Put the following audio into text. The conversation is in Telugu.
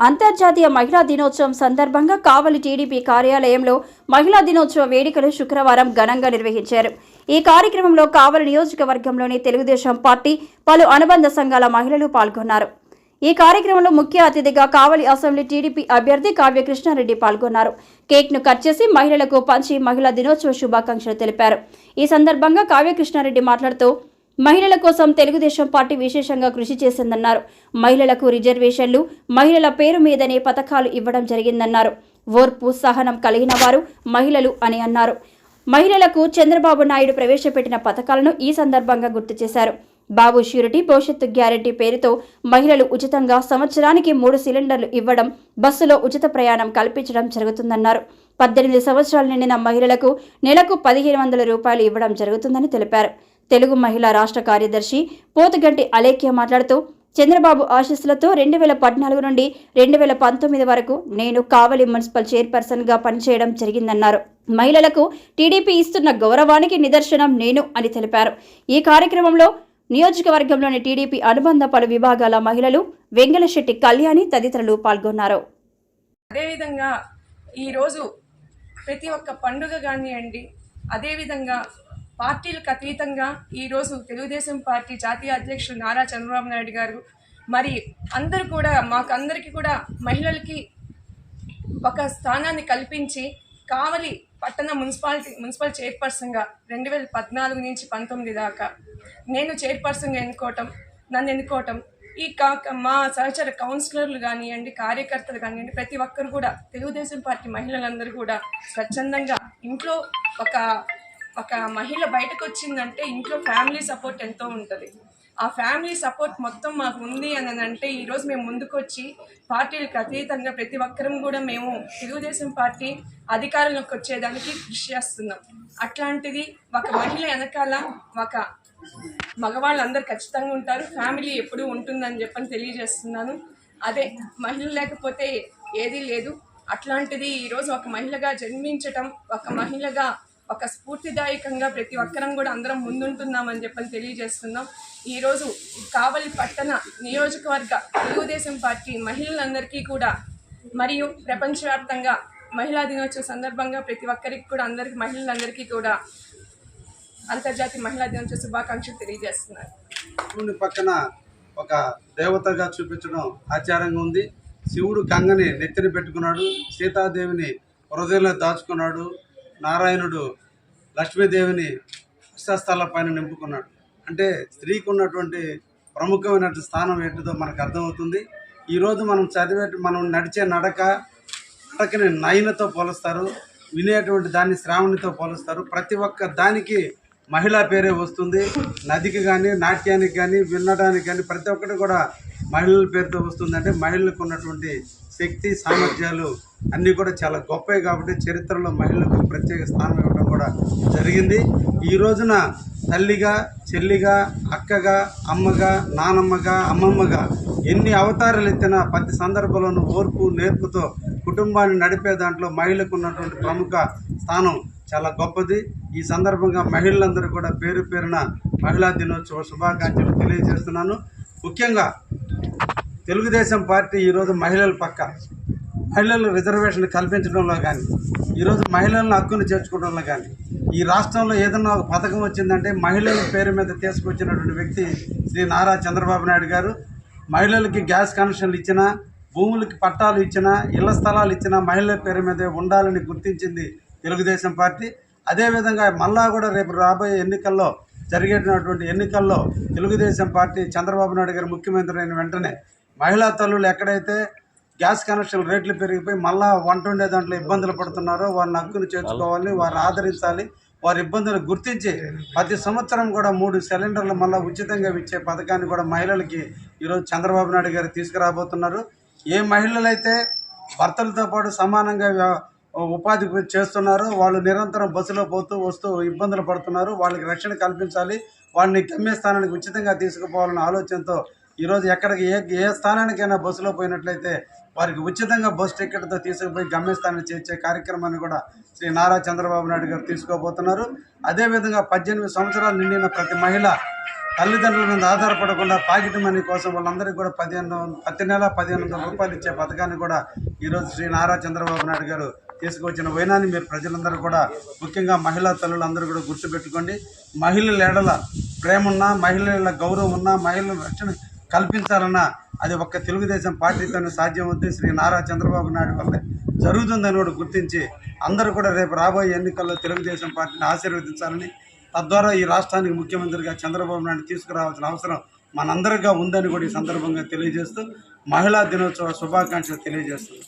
అంతర్జాతీయ మహిళా దినోత్సవం సందర్భంగా కావలి టీడీపీ కార్యాలయంలో మహిళా దినోత్సవ వేడుకలు శుక్రవారం ఘనంగా నిర్వహించారు. ఈ కార్యక్రమంలో కావలి నియోజకవర్గంలోని తెలుగుదేశం పార్టీ పలు అనుబంధ సంఘాల మహిళలు పాల్గొన్నారు. ఈ కార్యక్రమంలో ముఖ్య అతిథిగా కావలి అసెంబ్లీ టీడీపీ అభ్యర్థి కావ్యకృష్ణారెడ్డి పాల్గొన్నారు. కేక్ను కట్ చేసి మహిళలకు పంచి మహిళా దినోత్సవ శుభాకాంక్షలు తెలిపారు. ఈ సందర్భంగా కావ్యకృష్ణారెడ్డి మాట్లాడుతూ మహిళల కోసం తెలుగుదేశం పార్టీ విశేషంగా కృషి చేసిందన్నారు. మహిళలకు రిజర్వేషన్లు మహిళల పేరు మీదనే పథకాలు ఇవ్వడం జరిగిందన్నారు. ఓర్పు సహనం కలిగిన వారు మహిళలు అని అన్నారు. మహిళలకు చంద్రబాబు నాయుడు ప్రవేశపెట్టిన పథకాలను ఈ సందర్భంగా గుర్తు చేశారు. బాబు ష్యూరిటీ భవిష్యత్తు గ్యారెంటీ పేరుతో మహిళలు ఉచితంగా సంవత్సరానికి మూడు సిలిండర్లు ఇవ్వడం బస్సులో ఉచిత ప్రయాణం కల్పించడం జరుగుతుందన్నారు. పద్దెనిమిది సంవత్సరాలు నిండిన మహిళలకు నెలకు పదిహేను వందల రూపాయలు ఇవ్వడం జరుగుతుందని తెలిపారు. తెలుగు మహిళా రాష్ట్ర కార్యదర్శి పోతుగంటి అలేఖ్య మాట్లాడుతూ చంద్రబాబు ఆశీస్సులతో రెండు వేల పద్నాలుగు నుండి రెండు వేల పంతొమ్మిది వరకు నేను కావలి మున్సిపల్ చైర్పర్సన్గా పనిచేయడం జరిగిందన్నారు. మహిళలకు టీడీపీ ఇస్తున్న గౌరవానికి నిదర్శనం నేను అని తెలిపారు. ఈ కార్యక్రమంలో నియోజకవర్గంలోని టీడీపీ అనుబంధ పలు విభాగాల మహిళలు వెంగళశెట్టి కళ్యాణి తదితరులు పాల్గొన్నారు. అదేవిధంగా ఈరోజు ప్రతి ఒక్క పండుగ కానివ్వండి అదేవిధంగా పార్టీలకు అతీతంగా ఈరోజు తెలుగుదేశం పార్టీ జాతీయ అధ్యక్షులు నారా చంద్రబాబు నాయుడు గారు. మరి అందరూ కూడా మాకు అందరికీ కూడా మహిళలకి ఒక స్థానాన్ని కల్పించి కావలి పట్టణ మున్సిపాలిటీ మున్సిపల్ చైర్పర్సన్గా రెండు వేల పద్నాలుగు నుంచి పంతొమ్మిది దాకా నేను చైర్పర్సన్గా ఎన్నుకోవటం నన్ను ఎన్నుకోవటం ఈ కాక మా సహచర కౌన్సిలర్లు కానివ్వండి కార్యకర్తలు కానివ్వండి ప్రతి ఒక్కరు కూడా తెలుగుదేశం పార్టీ మహిళలందరూ కూడా స్వచ్ఛందంగా ఇంట్లో ఒక ఒక మహిళ బయటకు వచ్చిందంటే ఇంట్లో ఫ్యామిలీ సపోర్ట్ ఎంతో ఉంటుంది. ఆ ఫ్యామిలీ సపోర్ట్ మొత్తం మాకు ఉంది అని అంటే ఈరోజు మేము ముందుకొచ్చి పార్టీలకు అతీతంగా ప్రతి ఒక్కరం కూడా మేము తెలుగుదేశం పార్టీ అధికారంలోకి వచ్చేదానికి కృషి చేస్తున్నాం. అట్లాంటిది ఒక మహిళ వెనకాల ఒక మగవాళ్ళందరూ ఖచ్చితంగా ఉంటారు. ఫ్యామిలీ ఎప్పుడూ ఉంటుందని చెప్పని తెలియజేస్తున్నాను. అదే మహిళ లేకపోతే ఏదీ లేదు. అట్లాంటిది ఈరోజు ఒక మహిళగా జన్మించటం ఒక మహిళగా ఒక స్ఫూర్తిదాయకంగా ప్రతి ఒక్కరం కూడా అందరం ముందుంటున్నామని చెప్పని తెలియజేస్తున్నాం. ఈరోజు కావలి పట్టణ నియోజకవర్గ తెలుగుదేశం పార్టీ మహిళలందరికీ కూడా మరియు ప్రపంచవ్యాప్తంగా మహిళా దినోత్సవ సందర్భంగా ప్రతి ఒక్కరికి కూడా అందరికి మహిళలందరికీ కూడా అంతర్జాతీయ మహిళా దినోత్సవ శుభాకాంక్షలు తెలియజేస్తున్నారు పక్కన ఒక దేవతగా చూపించడం ఆచారంగా ఉంది. శివుడు గంగని నెత్తిన పెట్టుకున్నాడు. సీతాదేవిని హృదయంలో దాచుకున్నాడు. నారాయణుడు లక్ష్మీదేవిని అష్టస్థల పైన నింపుకున్నాడు. అంటే స్త్రీకి ఉన్నటువంటి ప్రముఖమైన స్థానం ఏంటిదో మనకు అర్థమవుతుంది. ఈరోజు మనం చదివే మనం నడిచే నడక నడకని నయనతో పోలుస్తారు. వినేటువంటి దాన్ని శ్రావణితో పోలుస్తారు. ప్రతి ఒక్క దానికి మహిళా పేరే వస్తుంది. నదికి కానీ నాట్యానికి కానీ వినడానికి కానీ ప్రతి ఒక్కటి కూడా మహిళల పేరుతో వస్తుందంటే మహిళలకు ఉన్నటువంటి శక్తి సామర్థ్యాలు అన్నీ కూడా చాలా గొప్పవి కాబట్టి చరిత్రలో మహిళలకు ప్రత్యేక స్థానం ఇవ్వడం కూడా జరిగింది. ఈ రోజున తల్లిగా చెల్లిగా అక్కగా అమ్మగా నానమ్మగా అమ్మమ్మగా ఎన్ని అవతారాలు ఎత్తినా ప్రతి సందర్భంలోనూ ఓర్పు నేర్పుతో కుటుంబాన్ని నడిపే దాంట్లో మహిళకు ఉన్నటువంటి ప్రముఖ స్థానం చాలా గొప్పది. ఈ సందర్భంగా మహిళలందరూ కూడా పేరు పేరున మహిళా దినోత్సవ శుభాకాంక్షలు తెలియజేస్తున్నాను. ముఖ్యంగా తెలుగుదేశం పార్టీ ఈరోజు మహిళల పక్క. మహిళలు రిజర్వేషన్ కల్పించడంలో కానీ ఈరోజు మహిళలను హక్కును చేర్చుకోవడంలో కానీ ఈ రాష్ట్రంలో ఏదన్నా ఒక పథకం వచ్చిందంటే మహిళల పేరు మీద తీసుకొచ్చినటువంటి వ్యక్తి శ్రీ నారా చంద్రబాబు నాయుడు గారు మహిళలకి గ్యాస్ కనెక్షన్లు ఇచ్చినా భూములకి పట్టాలు ఇచ్చినా ఇళ్ళ స్థలాలు ఇచ్చినా మహిళల పేరు మీద ఉండాలని గుర్తించింది తెలుగుదేశం పార్టీ. అదేవిధంగా మళ్ళా కూడా రేపు రాబోయే ఎన్నికల్లో జరిగేటటువంటి ఎన్నికల్లో తెలుగుదేశం పార్టీ చంద్రబాబు నాయుడు గారు ముఖ్యమంత్రి అయిన వెంటనే మహిళా తల్లులు ఎక్కడైతే గ్యాస్ కనెక్షన్ రేట్లు పెరిగిపోయి మళ్ళా వంట ఉండే దాంట్లో ఇబ్బందులు పడుతున్నారో వారిని హక్కును చేర్చుకోవాలి వారిని ఆదరించాలి. వారి ఇబ్బందులు గుర్తించి ప్రతి సంవత్సరం కూడా మూడు సిలిండర్లు మళ్ళీ ఉచితంగా ఇచ్చే పథకాన్ని కూడా మహిళలకి ఈరోజు చంద్రబాబు నాయుడు గారు తీసుకురాబోతున్నారు. ఏ మహిళలైతే భర్తలతో పాటు సమానంగా ఉపాధి చేస్తున్నారు వాళ్ళు నిరంతరం బస్సులో పోతూ వస్తూ ఇబ్బందులు పడుతున్నారు. వాళ్ళకి రక్షణ కల్పించాలి. వాళ్ళని గమ్యస్థానానికి ఉచితంగా తీసుకుపోవాలన్న ఆలోచనతో ఈరోజు ఎక్కడికి ఏ ఏ స్థానానికైనా బస్సులో పోయినట్లయితే వారికి ఉచితంగా బస్ టికెట్తో తీసుకుపోయి గమ్యస్థానాన్ని చేర్చే కార్యక్రమాన్ని కూడా శ్రీ నారా చంద్రబాబు నాయుడు గారు తీసుకోబోతున్నారు. అదేవిధంగా పద్దెనిమిది సంవత్సరాలు నిండిన ప్రతి మహిళ తల్లిదండ్రుల మీద ఆధారపడకుండా పాకెట్ మనీ కోసం వాళ్ళందరికీ కూడా పదిహేను ప్రతి నెల పదిహేను వందల రూపాయలు ఇచ్చే పథకాన్ని కూడా ఈరోజు శ్రీ నారా చంద్రబాబు నాయుడు గారు తీసుకువచ్చిన వైనాన్ని మీరు ప్రజలందరూ కూడా ముఖ్యంగా మహిళా తల్లులందరూ కూడా గుర్తుపెట్టుకోండి. మహిళల ఎడల ప్రేమ ఉన్నా మహిళల గౌరవం ఉన్నా మహిళల రక్షణ కల్పించాలన్నా అది ఒక్క తెలుగుదేశం పార్టీతోనే సాధ్యమవుతుంది శ్రీ నారా చంద్రబాబు నాయుడు వల్ల జరుగుతుందని కూడా గుర్తించి అందరూ కూడా రేపు రాబోయే ఎన్నికల్లో తెలుగుదేశం పార్టీని ఆశీర్వదించాలని తద్వారా ఈ రాష్ట్రానికి ముఖ్యమంత్రిగా చంద్రబాబు నాయుడు తీసుకురావాల్సిన అవసరం మనందరిగా ఉందని కూడా ఈ సందర్భంగా తెలియజేస్తూ మహిళా దినోత్సవ శుభాకాంక్షలు తెలియజేస్తుంది